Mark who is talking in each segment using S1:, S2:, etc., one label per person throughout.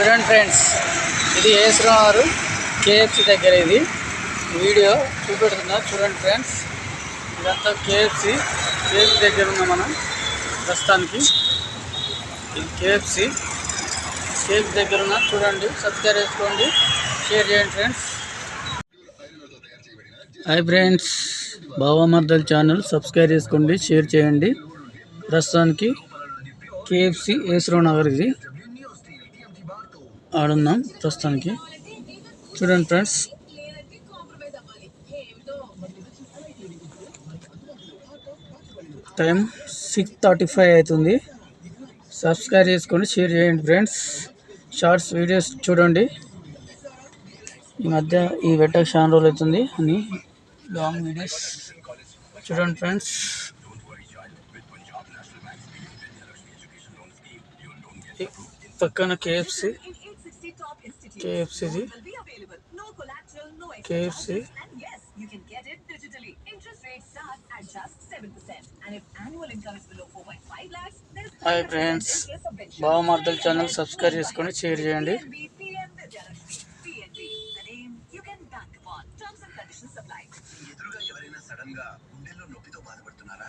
S1: చూడండి ఫ్రెండ్స్ ఇది ఏసురావు గారు కేఎఫ్సి దగ్గర ఇది. వీడియో చూపెడుతున్నా చూడండి ఫ్రెండ్స్ ఇదంతా కేఎఫ్సి కేఎఫ్సి దగ్గర ఉన్నాం మనం ప్రస్తుతానికి. ఇది కేఎఫ్సి కేఎఫ్సి దగ్గర ఉన్నా చూడండి సబ్స్క్రైబ్ చేసుకోండి షేర్ చేయండి friends hi friends Bavamardal channel subscribe చేసుకోండి షేర్ చేయండి. ప్రస్తుతానికి కేఎఫ్సి ఏసురావు నగర్ ఇది. ఆడున్నాం ప్రస్తుతానికి. చూడండి friends. Time six thirty five అవుతుంది. సబ్స్క్రైబ్ చేసుకోండి షేర్ చేయండి ఫ్రెండ్స్. షార్ట్స్ వీడియోస్ చూడండి. ఈ మధ్య ఈ వెట్టకు చాలా రోజులు అవుతుంది అని. Long videos. చూడండి ఫ్రెండ్స్. పక్కన KFC కేఎఫ్సిది KFC hi friends Bavamardal channel subscribe చేసుకొని షేర్ చేయండి.
S2: ఎదురుగా ఎవరైనా సడన్గా గుండెల్లో నొప్పితో బాధపడుతున్నారా?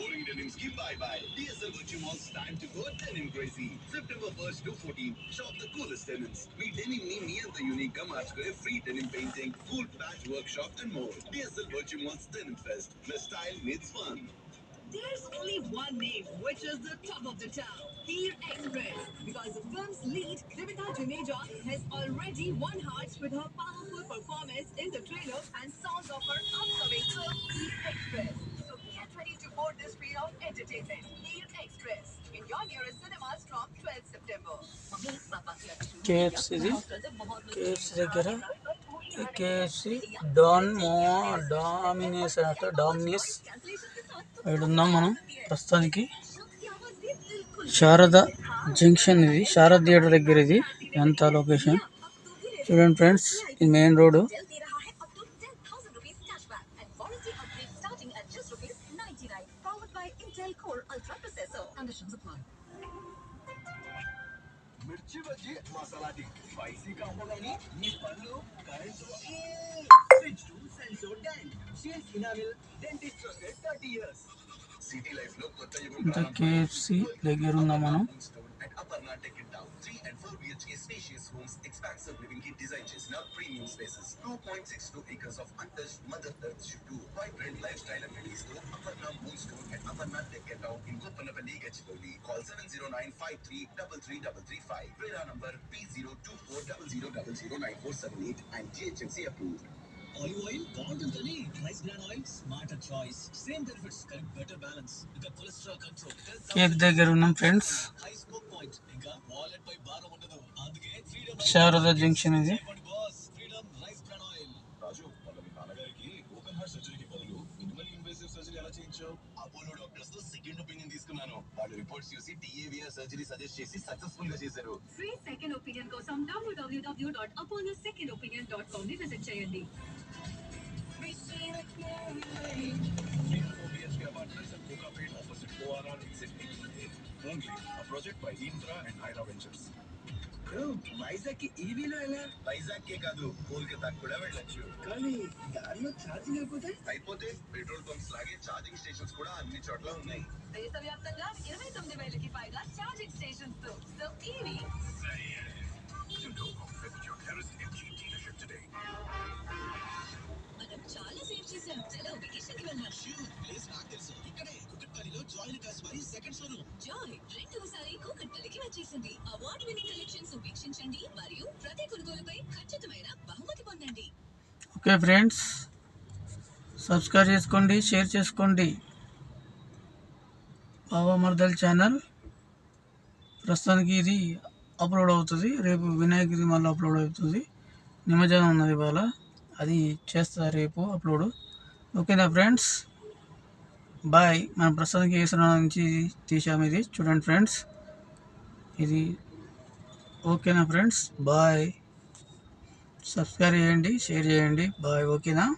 S2: Boring denims ki bye bye. DSL Gucci Mall's time to go denim crazy. September 1st to 14th. Shop the coolest denims. We denim ni niyan the unique ka march free denim painting, cool patch workshop and more. DSL Gucci Mall's Denim Fest. Where style meets fun.
S3: There's only one name which is the top of the town, Fear Express. Because the film's lead, Krivita Juneja, has already won hearts with her powerful performance in the trailer and sounds of her upcoming film, Fear Express. So get ready to board this of entertainment. Fear Express in your nearest cinemas from 12 September.
S1: కేఎఫ్సిది KFC దగ్గర? ఈ KFC డాన్ మో Domino's అట డామినేస్ ఉన్నాం మనం ప్రస్తుతానికి. Sharada junction ఇది. శారద థియేటర్ దగ్గర ఇది. ఎంత లొకేషన్ చూడండి ఫ్రెండ్స్ ఇది మెయిన్ రోడ్డు
S3: Conditions apply.
S2: మిర్చి బజ్జీ మసాలా టీ స్పైసీగా ఉండదని మీ పళ్ళు current switch to Sensodyne shields enamel dentist trusted 30 years. City లైఫ్లో కొత్త యుగం
S1: కేఎఫ్సి దగ్గర ఉన్నాం మనం?
S2: BHK spacious homes, expansive living kit designs, not premium spaces. 2.62 acres of untouched Mother Earth should do. Vibrant lifestyle and release to Aparna Moonstone and Aparna Dekkendao in Gopanapalle, Gachipoli. Call 709-53-33335. Radar number P02400009478 and GHMC approved.
S4: Olive olive oil బాగుంటుందని rice bran oil smarter choice same benefits కానీ better balance ఇంకా cholesterol control
S1: cake దగ్గర ఉన్నాం friends
S4: high smoke point ఇంకా wallet పై భారం ఉండదు అందుకే freedom
S1: Sharada junction ఇది
S4: boss freedom rice bran oil
S2: Raju వాళ్ళ మీ నాన్నగారికి ఓపెన్ హార్ట్ సర్జరీకి బదులు మినిమల్ ఇన్వేసివ్ సర్జరీ ఎలా చేయించావు అపోలో డాక్టర్స్ తో సెకండ్ ఒపీనియన్ తీసుకున్నాను వాళ్ళ రిపోర్ట్స్ చూసి టీఏవిఆర్ సర్జరీ సజెస్ట్ చేసి సక్సెస్ఫుల్ గా చేశారు
S3: Free second opinion కోసం www.apollosecondopinion.com ని విజిట్ చేయండి
S2: a project by Indra and Ira Ventures.
S4: Vizag కి ఈవీలో ఎలా
S2: వైజాగ్ కే కాదు కోల్కతా కూడా వెళ్ళొచ్చు
S4: కానీ దారిలో ఛార్జింగ్ అయిపోతే
S2: అయిపోతే పెట్రోల్ పంప్స్ లాగే ఛార్జింగ్ స్టేషన్స్ కూడా అన్ని చోట్ల ఉన్నాయి
S3: దేశవ్యాప్తంగా ఇరవై తొమ్మిది వేలకి పైగా ఛార్జింగ్ స్టేషన్స్ తో సో ఈవీ మనం చాలా సేవ్ చేసాం చలో వెకేషన్ కి వెళ్దాం
S4: ప్లేస్ నాకు తెలుసు ఇక్కడే కుకట్పల్లిలో జాయిన్ కాస్ మరి సెకండ్ షోరూమ్
S3: జాయ్. రెండవసారి కూకట్పల్లికి వచ్చేసింది. అవార్డు విన్నింగ్ కలెక్షన్స్ వీక్షించండి మరియు ప్రతి కొనుగోలుపై ఖచ్చితమైన బహుమతి పొందండి.
S1: ఓకే ఫ్రెండ్స్ సబ్స్క్రైబ్ చేసుకోండి షేర్ చేసుకోండి. బాబామర్దల్ ఛానల్ ప్రస్తుతానికి ఇది అప్లోడ్ అవుతుంది. రేపు వినాయకుడి మళ్ళీ అప్లోడ్ అవుతుంది. నిమజ్జనం ఉన్నది ఇవాళ. అది చేస్తా రేపు అప్లోడ్ ఓకేనా ఫ్రెండ్స్ బాయ్. మనం ప్రస్తుతానికి ఏ సినిమా నుంచి తీసాము ఇది. చూడండి ఫ్రెండ్స్. ఇది ఓకేనా ఫ్రెండ్స్? బాయ్. సబ్స్క్రైబ్ చేయండి షేర్ చేయండి. బాయ్. ఓకేనా?